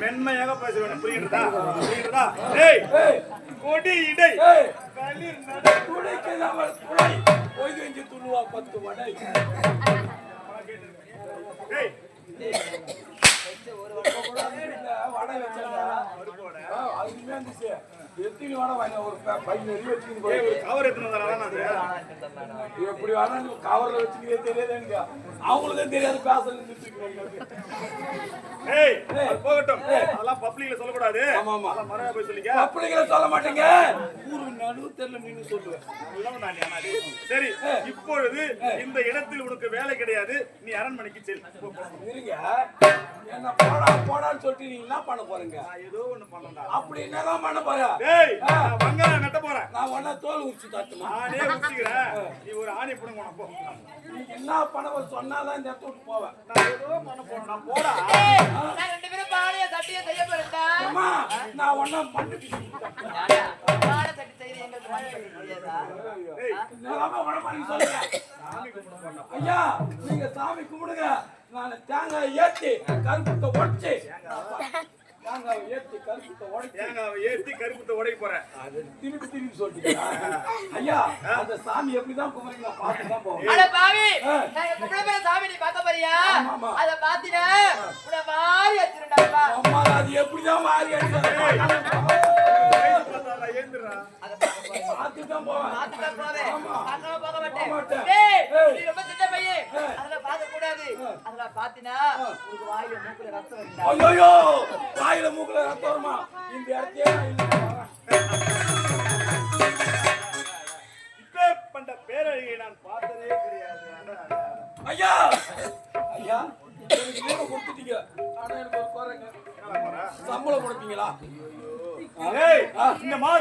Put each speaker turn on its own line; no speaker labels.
மென்மையாக பேச வேண்டும் புரிகிறதா புரிகிறதா ஏய் கொடி இடை களிர் நடை
துடைக்கு நம்ம துடை. பொய் கஞ்சி துள்ளுவா பத்து வடை.
ஏய்
வடை வச்சாங்க. ஆ, அதுக்குமே இருந்துச்சு. எத்தனை வடை வாங்கின? ஒரு ப- பை நிறைய வச்சுக்கின்னு போய்.
கவர் எடுத்துன்னு
எப்படி வேணா கவர்ல வச்சுக்கிறே தெரியாது எனக்கு? அவங்களுக்கும் தெரியாது
போகட்டும். அதெல்லாம் பப்ளிக்ல சொல்லக்கூடாது.
ஆமா, ஆமா.
மறைவா போய் சொல்லிக்க.
அப்படிங்கிற சொல்ல மாட்டேங்க. நீங்க சொல்லுவேன்.
நீ. சரி இப்பொழுது இந்த இடத்தில் உனக்கு வேலை கிடையாது. நீ அரண்மனைக்கு செல்.
இருங்க. என்ன போடா போடான்னு சொல்லிட்டு நீங்க என்ன பண்ண போறீங்க?
ஏதோ ஒண்ணு பண்ணேன்டா
அப்படி என்னதான் பண்ண போற?
டேய் நான் வெங்காயம் வெட்ட போறேன்.
நான் உடனே தோல் உரிச்சு தட்டுமா?
நானே உச்சிக்கிறேன் நீ ஒரு ஆணி பிடுங்க போ.
என்ன பண்ண சொன்னாதான் இந்த இடத்த விட்டு போவேன்.
நான் ஏதோ பண்ண போறேன் போடா.
உடம்பு பண்ணி சொல்லுங்க ஐயா நீங்க சாமி கும்பிடுங்க. நான் தேங்காய் ஏத்தி கருப்புத்தை உடைச்சு. தேங்காய் ஏத்தி கருப்புத்தை உடைச்சு.
தேங்காவை ஏத்தி கருப்புத்தை உடைக்க போறேன்.
அது திருப்பி திருப்பி சொல்லிட்டீங்க ஐயா அந்த சாமி எப்படிதான் கும்பிடுங்க நான் பார்த்து தான் போவேன்.
அட பாவி. நான் போற சாமி நீ
ஆமா, ஆமா.
அத பாத்தினா வச்சிருந்தாப்பா
அம்மா அது எப்படிதான் மாறி
பார்த்துதான் போவேன். ரொம்ப சின்ன பையன்.
ஏய்.
அதெல்லாம் பார்க்க கூடாது அதெல்லாம் பாத்தினா வாயில மூக்குல ரத்தம்
ஐயோ வாயில மூக்குல ரத்தம் வருமா? இந்த இடத்தையே.
இப்பேற்பட்ட பேரழகியை நான் பார்த்ததே கிடையாது.
ஐயா! ஐயா? எனக்கு லீவு கொடுத்துட்டீங்க. ஆனா எனக்கு ஒரு குறைங்க. சம்பளம் கொடுப்பீங்களா?
இந்த மாதிரி